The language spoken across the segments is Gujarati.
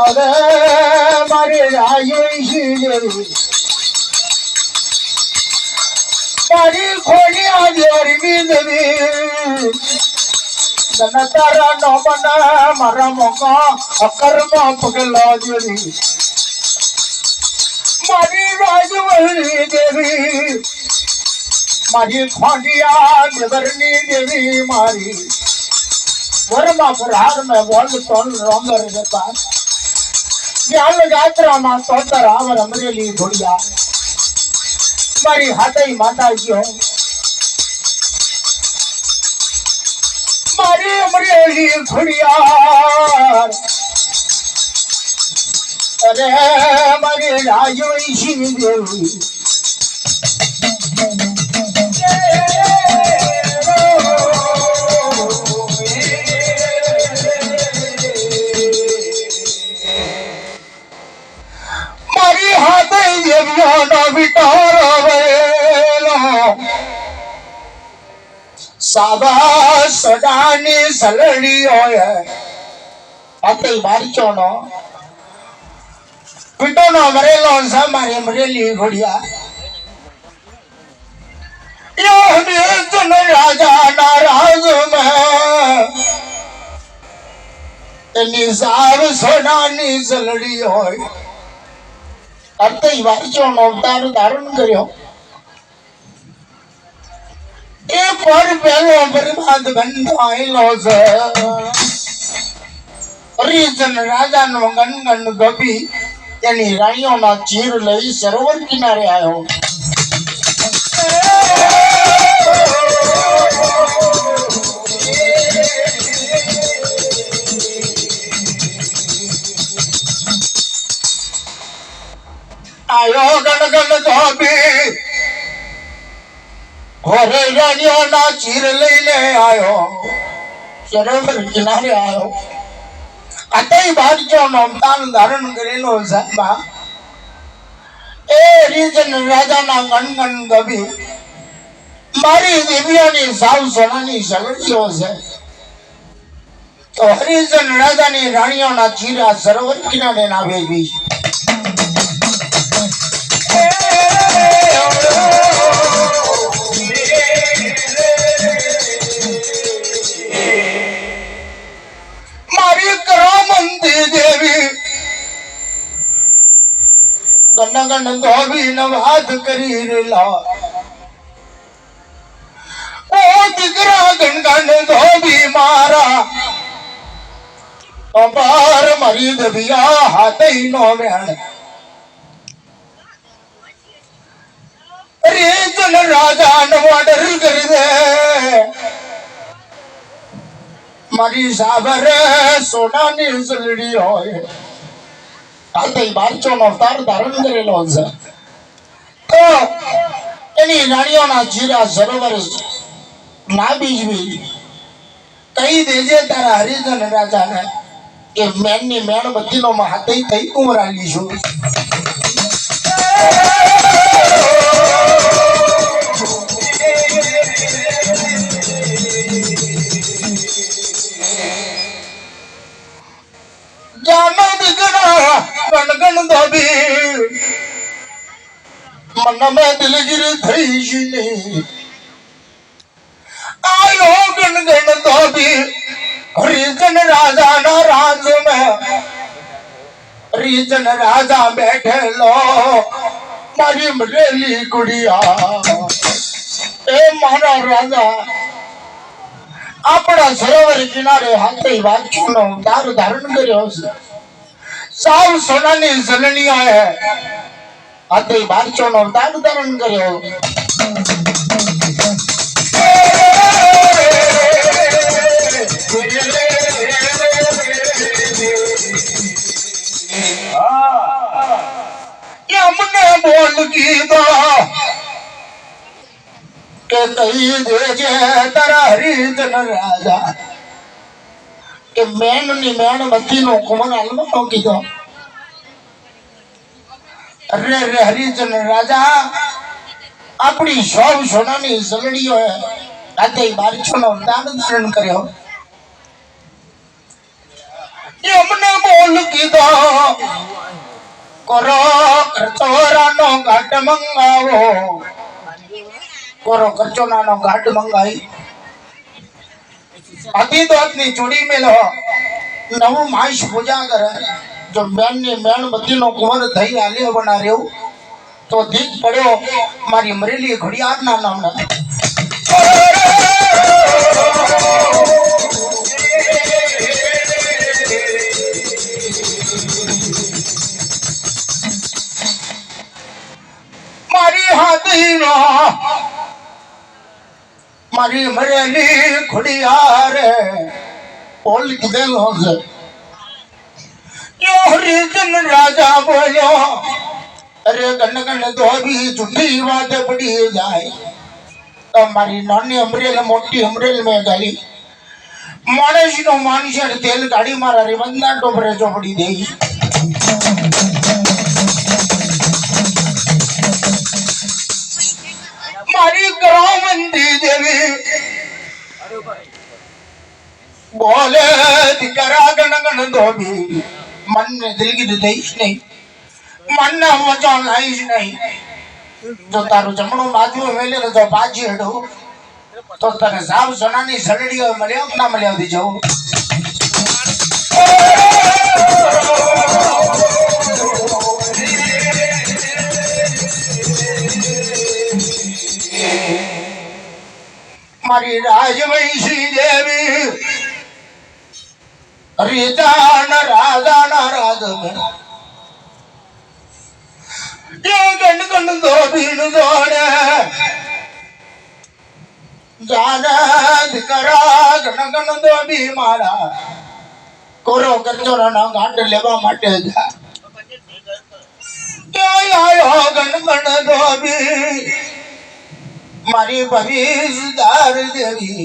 અરે મારી રાયશી દેવી તારી ખોલી આજરની દેવી તને તારા નો બના મારા મોકા અકરમાં પગલા દેવી મારી રાજવલ્લી દેવી, મારી ખોડિયા દેવરની દેવી મારી. વરમાં પ્રહાર મેં બોલ તોલ રોંગર જતા. જ્ઞાન જાત્રામાં તોતર આવર અમરેલી ઘોડિયા મારી હાથઈ માતા ગયો મારી અમરેલી ઘોડિયા અરે, મારી રાજોઈ શિવ દેવી મારી હાથે દેવ્યાનો વિટારો વેલો. સાબા સડાની સલડી હોય. હાથે બારચોનો. વિટોનો મરેલો છે મારી મરેલી ઘોડિયા. રાજા ના રાજ એની સાર સોનાની સલડી હોય. અર્થઈ વાંચોનો અવતાર ધારણ કર્યો. એ પર પહેલો બરબાદ આયલો છે? હરિજન રાજાનો ગનગન ગભી તેની રાણીઓના ચીર લઈ સરોવર કિનારે આવ્યો. આયો ગણગણ ધોબી રાણીઓના ચીર લઈને આવ્યો સરોવર કિનારે મારી દેવીઓની સાવ સોનાની સગડીઓ છે. તો હરિજન રાજાની રાણીઓના ચીરા સરોવર કિનારે ના ભેગી મારી ગણ ધોબી નવાદ કરી રેલા. ઓ દીકરા ગણ ધોબી મારા. અપાર મરી દબિયા હાથઈ નો વેણ. રે જન રાજા નવાડર કરી દે. મારી સાબર સોનાની સલડી હોય. હાથે બારચો નો અવતાર ધારણ કરેલો છે તો એની રાણીઓના જીરા સરોવર ના બીજવી કહી દેજે તારા હરિજન રાજાને કે મેનની મેણબત્તીનો હાથે થઈ ઉમરાલી છું. જાનો મન દિલગીર થઈ નહીં આયો ગણગણ ધોબી રીજન રાજાના રાજમાં. રીજન રાજા બેઠેલો, મારી મરેલી ગુડિયા. એ મારા રાજા, આપણા સરોવર કિનારે હાથે વાંચવાનો દાર ધારણ કર્યો છે. સાવ સોનાની જલણીઓ હે હાથે વાંચવાનો દાર ધારણ કર્યો. કે કહી દેજે તારા હરિજન રાજા. કે મેનની મેણ બધી નો કુમર હાલમાં કીધો. અરે રે હરિજન રાજા, આપણી સૌ સોનાની સલડીઓ આજે બારછોનો દાન ધારણ કર્યો. એમને બોલ કીધો, કરો કરચોરાનો ઘાટ મંગાવો. કરો કરચોરાનો ઘાટ મંગાવી. અતિદોતની ચૂડી મેલો નવું માઈશ પૂજા કરે. જો બેનની મેણબત્તીનો કુંવર થઈ આલ્યો બના રહ્યું તો દીક પડ્યો, મારી મરેલી ઘડિયાળના નામના. મારી હાથીનો, મારી મરેલી ઘડિયાળે બોલ કીધેલો છે. યો હરિજન રાજા બોલ્યો, અરે ગણ ગણ ધોબી જુઠી વાત પડી જાય. તમારી મારી નાની અમરેલ, મોટી અમરેલ મેં ગાલી માણસ નો માણસ તેલ ગાડી મારા રેવંદના ટોપરે ચોપડી દે. મારી ગ્રામંદી દેવી બોલે, દીકરા ગણ ગણ ધોબી મનને દિલગીર દઈશ નહીં. મનને વચન લાઈશ નહીં. જો તારું જમણું બાજુ મેલે તો બાજી હડો. તો તને સાવ સોનાની સલડીઓ મળ્યો ના મળ્યો દીજો મારી રાજવૈશી દેવી મારા કોરો કરચોરાના ગાંઠ લેવા માટે જા. આયો ગણ ગણ ધોબી મારી ભવિષ્યદાર દેવી.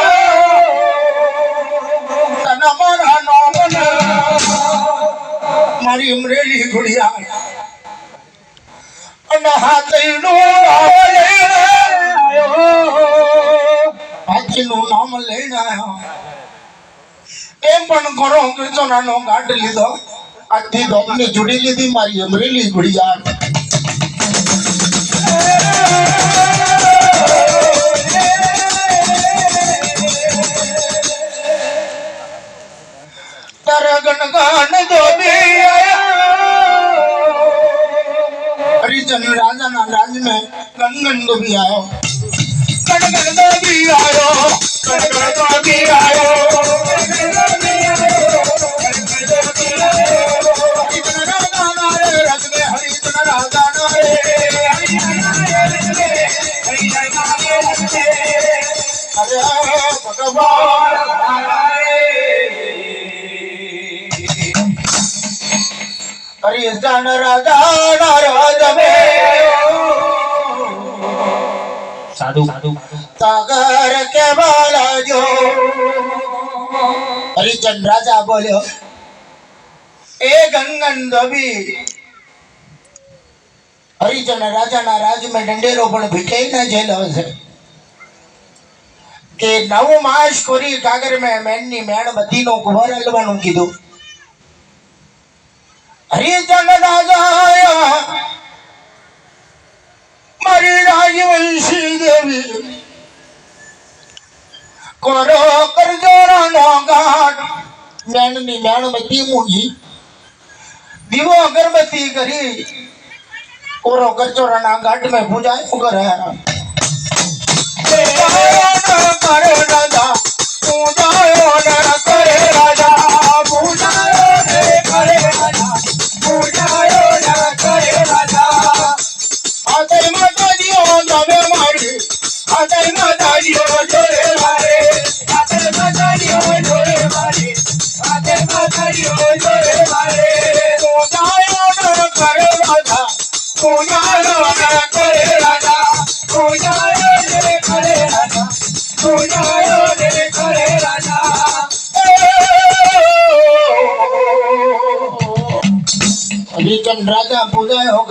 મારી અમરેલી અને હાથીનું નામ લઈને આવ્યો. એમ પણ ઘણો કીર્તનાનો ગાંઠ લીધો. આથી દોપની જોડી લીધી મારી અમરેલી ગુડિયા ગણગણ ધોબી આયો ગણગણ ધોબી આયો ગણગણ ધોબી આયો હરિચંદ રાજાના રે રજ में। હરિચંદ સાધુ સાગર કે બાલાજો. હરિચંદ રાજા બોલ્યો, એ ગંગન દબી. હરિચંદ રાજાના રાજમાં દંડેરો પણ ભીટાઈ ના જેલો છે કે નવ માસ કોરી કાગર મેં મેનની મેણબત્તી નો કુંવર હલવાનું કીધું. હરિચંદ રાજા મારી રાજવંશી દેવી કરો કરજોરા નો ગાઢ મેણની મેણમતી મૂકી દીવો અગરબત્તી કરી કોરો કરચોરાના ગાંઠમાં પૂજાય ઉગર હે કરો દાદા પૂજા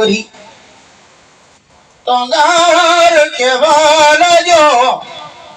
પૂજાયો કરી તો ગાર કેવા લાગ્યો